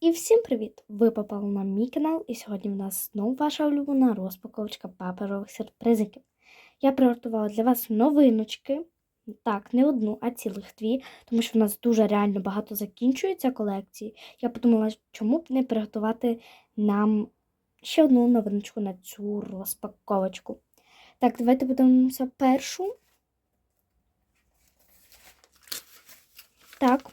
І всім привіт! Ви попали на мій канал, і сьогодні в нас знову ваша улюблена розпаковочка паперових сюрпризиків. Я приготувала для вас новиночки. Так, не одну, а цілих дві, тому що в нас дуже реально багато закінчується колекції. Я подумала, чому б не приготувати нам ще одну новиночку на цю розпаковочку. Так, давайте подивимося першу. Так,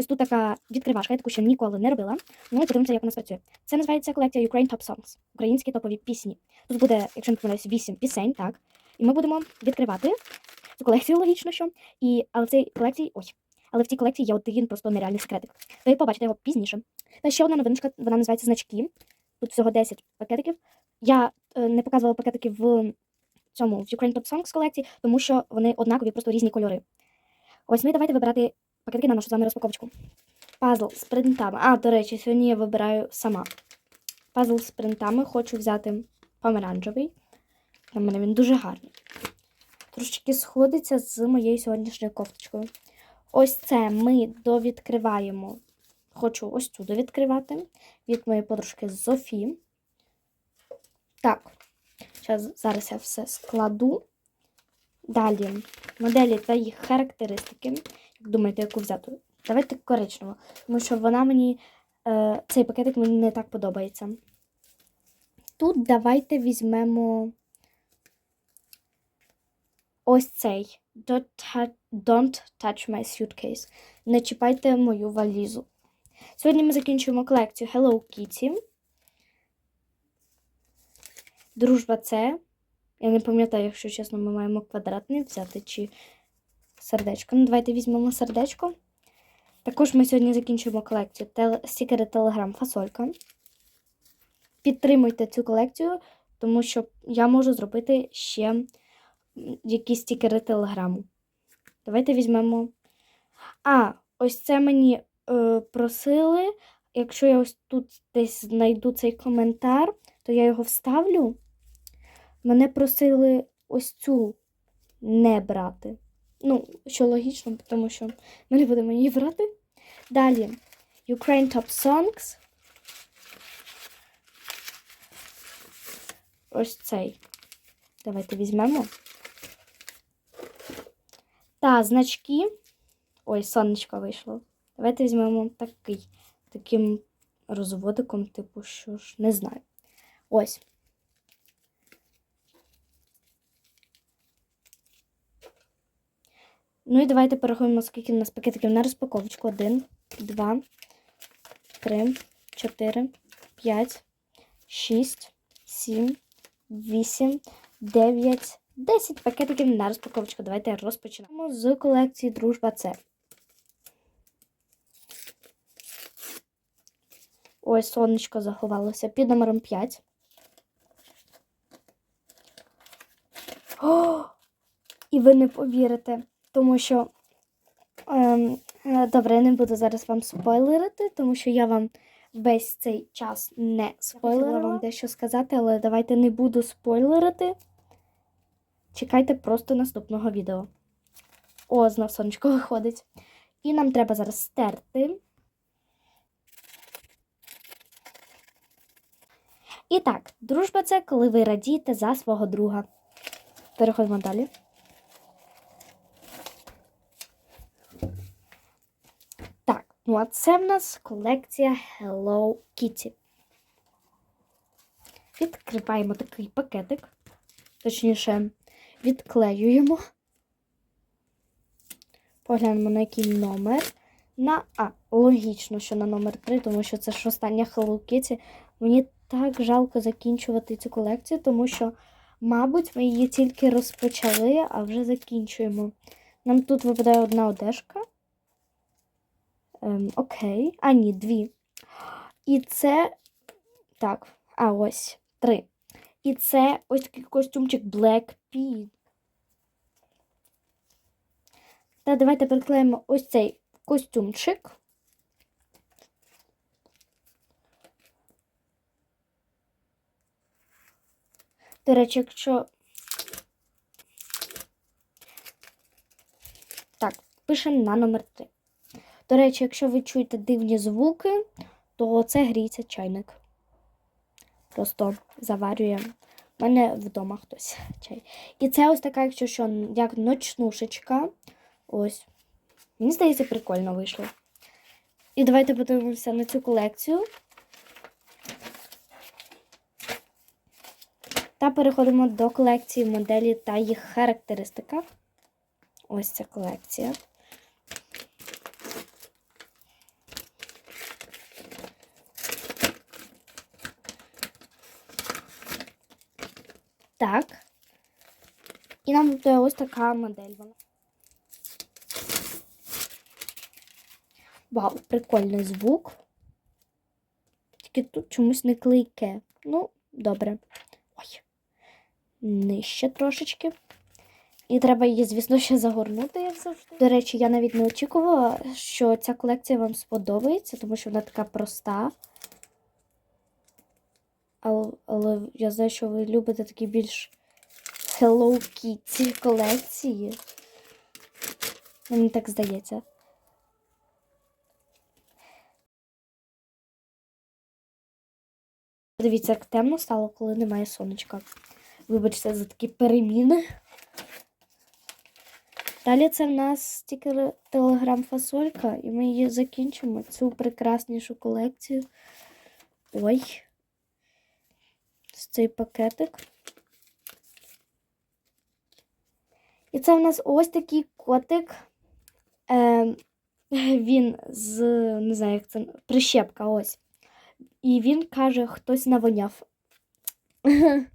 ось тут така відкривашка, я таку ще ніколи не робила. Ну і подивимося, як вона спрацює. Це називається колекція Ukraine Top Songs. Українські топові пісні. Тут буде, якщо не помиляюсь, 8 пісень, так. І ми будемо відкривати цю колекцію, логічно, що. І, але в цій колекції. Ой. Але в цій колекції є один просто нереальний секретик. Ви побачите його пізніше. Та ще одна новиночка, вона називається значки. Тут всього 10 пакетиків. Я е, не показувала пакетики в цьому в Ukraine Top Songs колекції, тому що вони однакові, просто різні кольори. Ось ми давайте вибирати пакетики на нашу з вами розпаковочку. Пазл з принтами. А, до речі, сьогодні я вибираю сама. Пазл з принтами хочу взяти помаранчевий. Для мене він дуже гарний. Трошечки сходиться з моєю сьогоднішньою кофточкою. Ось це ми довідкриваємо. Хочу ось цю довідкривати від моєї подружки Зофі. Так, зараз, зараз я все складу. Далі моделі та їх характеристики. Як думаєте, яку взяти? Давайте коричневу, тому що вона мені, е, цей пакетик мені не так подобається. Тут давайте візьмемо ось цей. Don't touch, my suitcase. Не чіпайте мою валізу. Сьогодні ми закінчуємо колекцію Hello Kitty. Дружба це. Я не пам'ятаю, якщо чесно, ми маємо квадратний взяти чи сердечко. Ну, давайте візьмемо сердечко. Також ми сьогодні закінчуємо колекцію Тел... стікери Telegram фасолька. Підтримуйте цю колекцію, тому що я можу зробити ще якісь стікери Телеграму. Давайте візьмемо. А, ось це мені е, просили. Якщо я ось тут десь знайду цей коментар, то я його вставлю. Мене просили ось цю не брати. Ну, що логічно, тому що ми не будемо її брати. Далі Ukraine Top Songs. Ось цей. Давайте візьмемо. Та значки. Ой, сонечко вийшло. Давайте візьмемо такий. Таким розводиком, типу, що ж, не знаю. Ось. Ну і давайте порахуємо, скільки в нас пакетиків на розпаковочку. Один, два, три, чотири, п'ять, шість, сім, вісім, дев'ять, десять пакетиків на розпаковочку. Давайте розпочнемо з колекції Дружба Це. Ось сонечко заховалося під номером 5. О! І ви не повірите, тому що. Ем, е, добре, я не буду зараз вам спойлерити, тому що я вам весь цей час не спойлерила вам дещо сказати, але давайте не буду спойлерити. Чекайте просто наступного відео. О, знов сонечко виходить. І нам треба зараз стерти. І так, дружба це коли ви радієте за свого друга. Переходимо далі. Так, ну а це в нас колекція Hello Kitty. Відкриваємо такий пакетик. Точніше, відклеюємо. Поглянемо, на який номер. На А, логічно, що на номер 3, тому що це ж остання Hello Kitty. Мені так жалко закінчувати цю колекцію, тому що, мабуть, ми її тільки розпочали, а вже закінчуємо. Нам тут випадає одна одежка. Ем, окей. А, ні, дві. І це. Так, а ось три. І це ось такий костюмчик Blackpink. Та давайте приклеїмо ось цей костюмчик. До речі, якщо. Так, пишемо на номер 3. До речі, якщо ви чуєте дивні звуки, то це гріється чайник. Просто заварює. У мене вдома хтось чай. І це ось така, якщо що, як ночнушечка. Ось. Мені здається, прикольно вийшло. І давайте подивимося на цю колекцію. Та переходимо до колекції моделі та їх характеристика. Ось ця колекція. Так. І нам буде ось така модель вона. Вау, прикольний звук. Тільки тут чомусь не клейке. Ну, добре. Ой. Нижче трошечки. І треба її, звісно, ще загорнути, як завжди. До речі, я навіть не очікувала, що ця колекція вам сподобається, тому що вона така проста. Але, але я знаю, що ви любите такі більш Hello Kitty колекції. Мені так здається. Дивіться, як темно стало, коли немає сонечка. Вибачте за такі переміни. Далі це в нас стікер телеграм-фасолька, і ми її закінчимо, цю прекраснішу колекцію. Ой. Ось цей пакетик. І це в нас ось такий котик. Е, він з, не знаю, як це, прищепка ось. І він каже, хтось навоняв.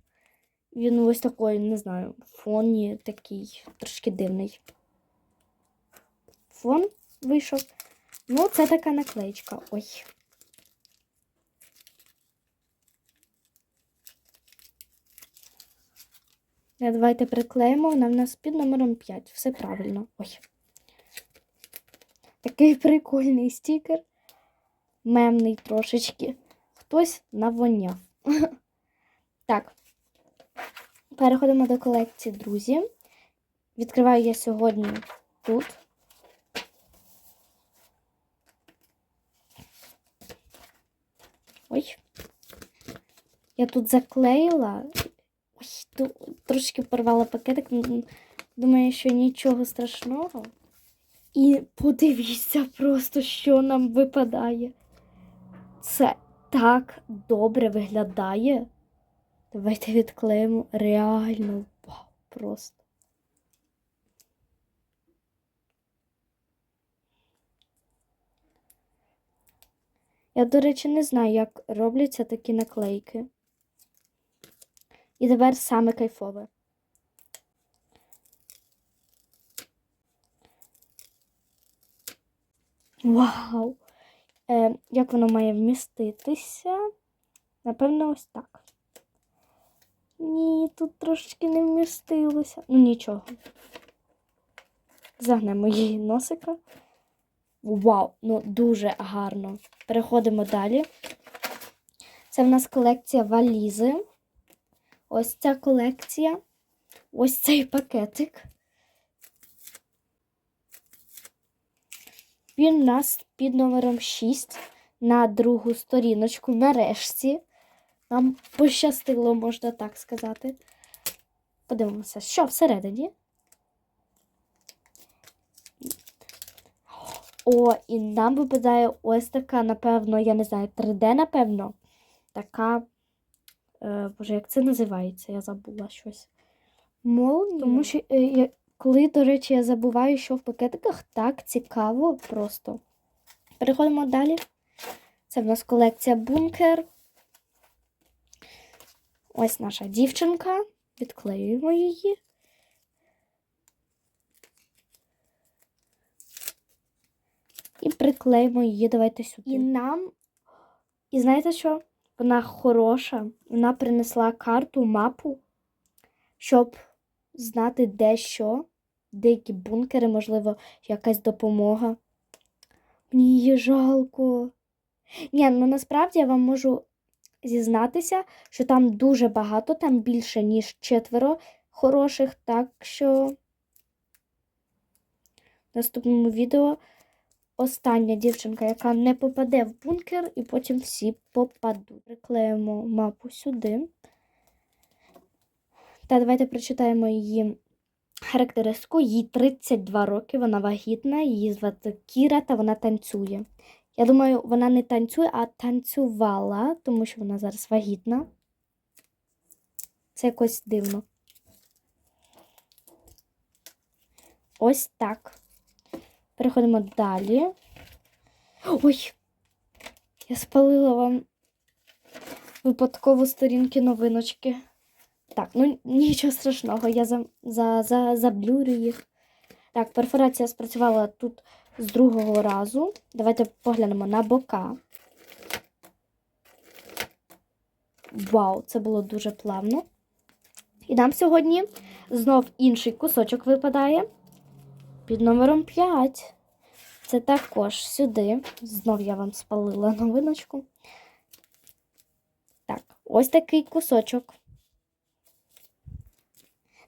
Він ось такий, не знаю, фоні такий трошки дивний. Фон вийшов. Ну, це така наклеечка. Ой. Давайте приклеїмо. Вона в нас під номером 5. Все правильно. Ой. Такий прикольний стікер. Мемний трошечки. Хтось навоняв. Так. Переходимо до колекції друзі. Відкриваю я сьогодні тут. Ой. Я тут заклеїла. Ту- трошки порвала пакетик. Думаю, що нічого страшного. І подивіться просто, що нам випадає. Це так добре виглядає. Давайте відклеїмо. Реально вау, просто. Я, до речі, не знаю, як робляться такі наклейки. І тепер саме кайфове. Вау! Е, як воно має вміститися? Напевно, ось так. Ні, тут трошечки не вмістилося. Ну нічого. Загнемо її носика. Вау, ну дуже гарно. Переходимо далі. Це в нас колекція валізи. Ось ця колекція. Ось цей пакетик. Він у нас під номером 6 на другу сторіночку. Нарешті. Нам пощастило, можна так сказати. Подивимося, що всередині. О, і нам випадає ось така, напевно, я не знаю, 3D, напевно. Така. Е, боже, як це називається? Я забула щось. Молнія. Тому що, е, я, коли, до речі, я забуваю, що в пакетиках так цікаво просто. Переходимо далі. Це в нас колекція бункер. Ось наша дівчинка. Відклеюємо її. І приклеїмо її, давайте сюди. І нам. І знаєте що? Вона хороша. Вона принесла карту, мапу, щоб знати, де що, деякі бункери, можливо, якась допомога. Мені її жалко. Ні, ну насправді я вам можу зізнатися, що там дуже багато, там більше, ніж четверо хороших, так що в наступному відео остання дівчинка, яка не попаде в бункер, і потім всі попадуть. Приклеїмо мапу сюди. Та давайте прочитаємо її характеристику. Їй 32 роки, вона вагітна, її звати Кіра, та вона танцює. Я думаю, вона не танцює, а танцювала, тому що вона зараз вагітна. Це якось дивно. Ось так. Переходимо далі. Ой! Я спалила вам випадково сторінки новиночки. Так, ну нічого страшного, я за, за, за, заблюрю їх. Так, перфорація спрацювала тут з другого разу. Давайте поглянемо на бока. Вау, це було дуже плавно. І нам сьогодні знов інший кусочок випадає під номером 5. Це також сюди. Знов я вам спалила новиночку. Так, ось такий кусочок.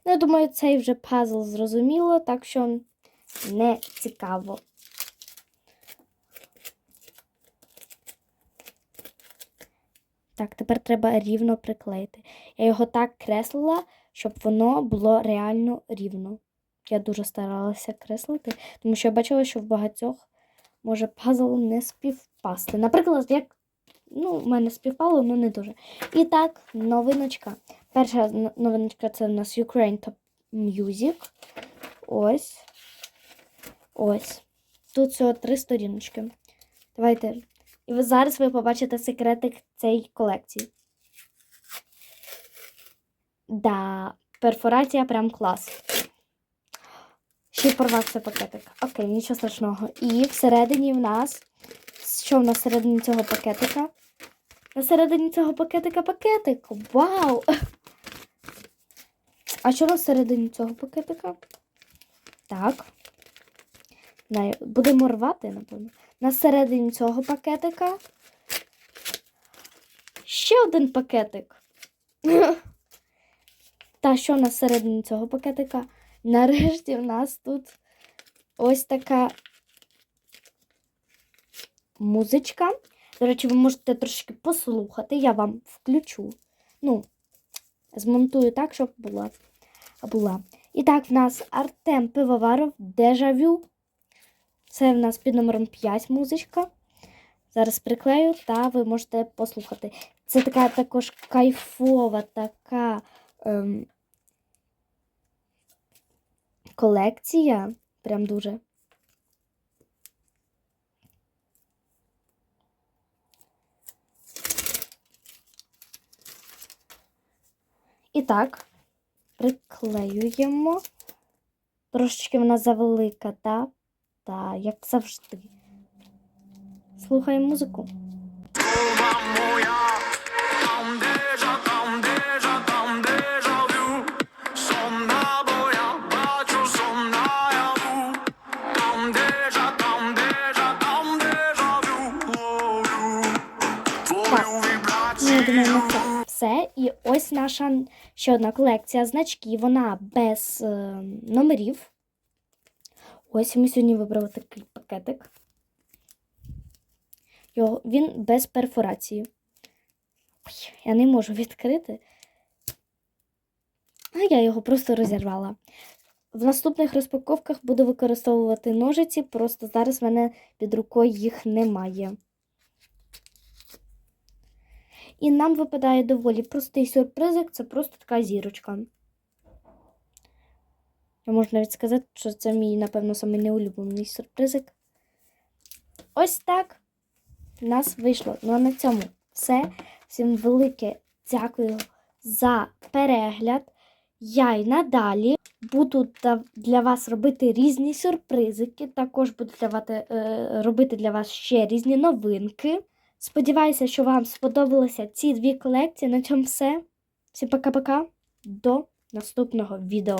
Ну, я думаю, цей вже пазл зрозуміло, так що не цікаво. Так, тепер треба рівно приклеїти. Я його так креслила, щоб воно було реально рівно. Я дуже старалася креслити, тому що я бачила, що в багатьох може пазл не співпасти. Наприклад, як ну, в мене співпало, але не дуже. І так, новиночка. Перша новиночка це у нас Ukraine Top Music. Ось. Ось. Тут всього три сторіночки. Давайте. І ви зараз ви побачите секретик цієї колекції. Да, перфорація прям клас. Й порвався пакетик. Окей, нічого страшного. І всередині в нас. Що в нас всередині цього пакетика? На середині цього пакетика пакетик. Вау! А що на середині цього пакетика? Так. Будемо рвати, напевно. На середині цього пакетика. Ще один пакетик. Та що на середині цього пакетика? Нарешті в нас тут ось така музичка. До речі, ви можете трошки послухати. Я вам включу. Ну, змонтую так, щоб була. була. І так, в нас Артем Пивоваров Дежавю. Це в нас під номером 5 музичка. Зараз приклею, та ви можете послухати. Це така також кайфова така ем, колекція. Прям дуже. І так, приклеюємо. Трошечки вона завелика, та? Та, як завжди. Слухаємо музику. Наша ще одна колекція значків. Вона без е, номерів. Ось ми сьогодні вибрали такий пакетик. Його, він без перфорації. Ой, я не можу відкрити. А я його просто розірвала. В наступних розпаковках буду використовувати ножиці, просто зараз в мене під рукою їх немає. І нам випадає доволі простий сюрпризик, це просто така зірочка. Я можу навіть сказати, що це мій, напевно, самий неулюблений сюрпризик. Ось так в нас вийшло. Ну а на цьому все. Всім велике дякую за перегляд. Я й надалі буду для вас робити різні сюрпризики. Також буду для вас, е, робити для вас ще різні новинки. Сподіваюся, що вам сподобалися ці дві колекції. На цьому все. Всім пока-пока. До наступного відео.